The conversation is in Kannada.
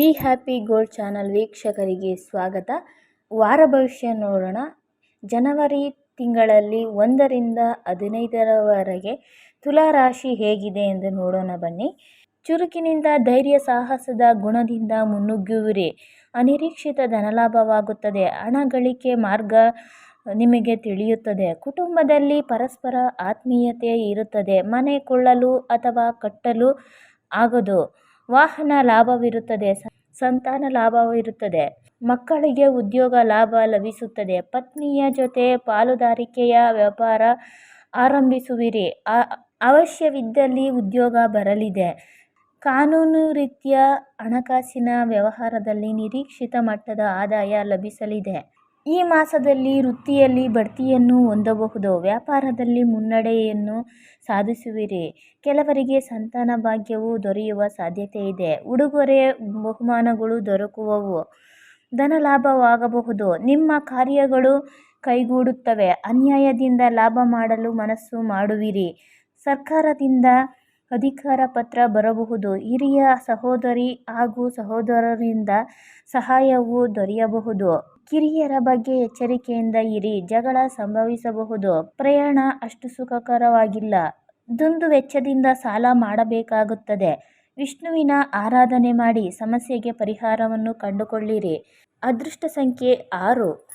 ಹ್ಯಾಪಿ ಗೋಲ್ಡ್ ಚಾನಲ್ ವೀಕ್ಷಕರಿಗೆ ಸ್ವಾಗತ. ವಾರ ಭವಿಷ್ಯ ನೋಡೋಣ. ಜನವರಿ ತಿಂಗಳಲ್ಲಿ ಒಂದರಿಂದ ಹದಿನೈದರವರೆಗೆ ತುಲಾರಾಶಿ ಹೇಗಿದೆ ಎಂದು ನೋಡೋಣ ಬನ್ನಿ. ಚುರುಕಿನಿಂದ ಧೈರ್ಯ, ಸಾಹಸದ ಗುಣದಿಂದ ಮುನ್ನುಗ್ಗುವಿರಿ. ಅನಿರೀಕ್ಷಿತ ಧನಲಾಭವಾಗುತ್ತದೆ. ಹಣ ಗಳಿಕೆ ಮಾರ್ಗ ನಿಮಗೆ ತಿಳಿಯುತ್ತದೆ. ಕುಟುಂಬದಲ್ಲಿ ಪರಸ್ಪರ ಆತ್ಮೀಯತೆ ಇರುತ್ತದೆ. ಮನೆ ಕೊಳ್ಳಲು ಅಥವಾ ಕಟ್ಟಲು ಆಗದು. ವಾಹನ ಲಾಭವಿರುತ್ತದೆ. ಸಂತಾನ ಲಾಭವಿರುತ್ತದೆ ಮಕ್ಕಳಿಗೆ ಉದ್ಯೋಗ ಲಾಭ ಲಭಿಸುತ್ತದೆ. ಪತ್ನಿಯ ಜೊತೆ ಪಾಲುದಾರಿಕೆಯ ವ್ಯಾಪಾರ ಆರಂಭಿಸುವಿರಿ. ಅವಶ್ಯವಿದ್ದಲ್ಲಿ ಉದ್ಯೋಗ ಬರಲಿದೆ. ಕಾನೂನು ರೀತಿಯ ಹಣಕಾಸಿನ ವ್ಯವಹಾರದಲ್ಲಿ ನಿರೀಕ್ಷಿತ ಮಟ್ಟದ ಆದಾಯ ಲಭಿಸಲಿದೆ. ಈ ಮಾಸದಲ್ಲಿ ವೃತ್ತಿಯಲ್ಲಿ ಬಡ್ತಿಯನ್ನು ಹೊಂದಬಹುದು. ವ್ಯಾಪಾರದಲ್ಲಿ ಮುನ್ನಡೆಯನ್ನು ಸಾಧಿಸುವಿರಿ. ಕೆಲವರಿಗೆ ಸಂತಾನ ಭಾಗ್ಯವು ದೊರೆಯುವ ಸಾಧ್ಯತೆ ಇದೆ. ಉಡುಗೊರೆ, ಬಹುಮಾನಗಳು ದೊರಕುವವು. ಧನ ಲಾಭವಾಗಬಹುದು ನಿಮ್ಮ ಕಾರ್ಯಗಳು ಕೈಗೂಡುತ್ತವೆ. ಅನ್ಯಾಯದಿಂದ ಲಾಭ ಮಾಡಲು ಮನಸ್ಸು ಮಾಡುವಿರಿ. ಸರ್ಕಾರದಿಂದ ಅಧಿಕಾರ ಪತ್ರ ಬರಬಹುದು. ಹಿರಿಯ ಸಹೋದರಿ ಹಾಗೂ ಸಹೋದರರಿಂದ ಸಹಾಯವು ದೊರೆಯಬಹುದು. ಕಿರಿಯರ ಬಗ್ಗೆ ಎಚ್ಚರಿಕೆಯಿಂದ ಇರಿ. ಜಗಳ ಸಂಭವಿಸಬಹುದು. ಪ್ರಯಾಣ ಅಷ್ಟು ಸುಖಕರವಾಗಿಲ್ಲ. ದುಂದು ವೆಚ್ಚದಿಂದ ಸಾಲ ಮಾಡಬೇಕಾಗುತ್ತದೆ. ವಿಷ್ಣುವಿನ ಆರಾಧನೆ ಮಾಡಿ ಸಮಸ್ಯೆಗೆ ಪರಿಹಾರವನ್ನು ಕಂಡುಕೊಳ್ಳಿರಿ. ಅದೃಷ್ಟ ಸಂಖ್ಯೆ ಆರು.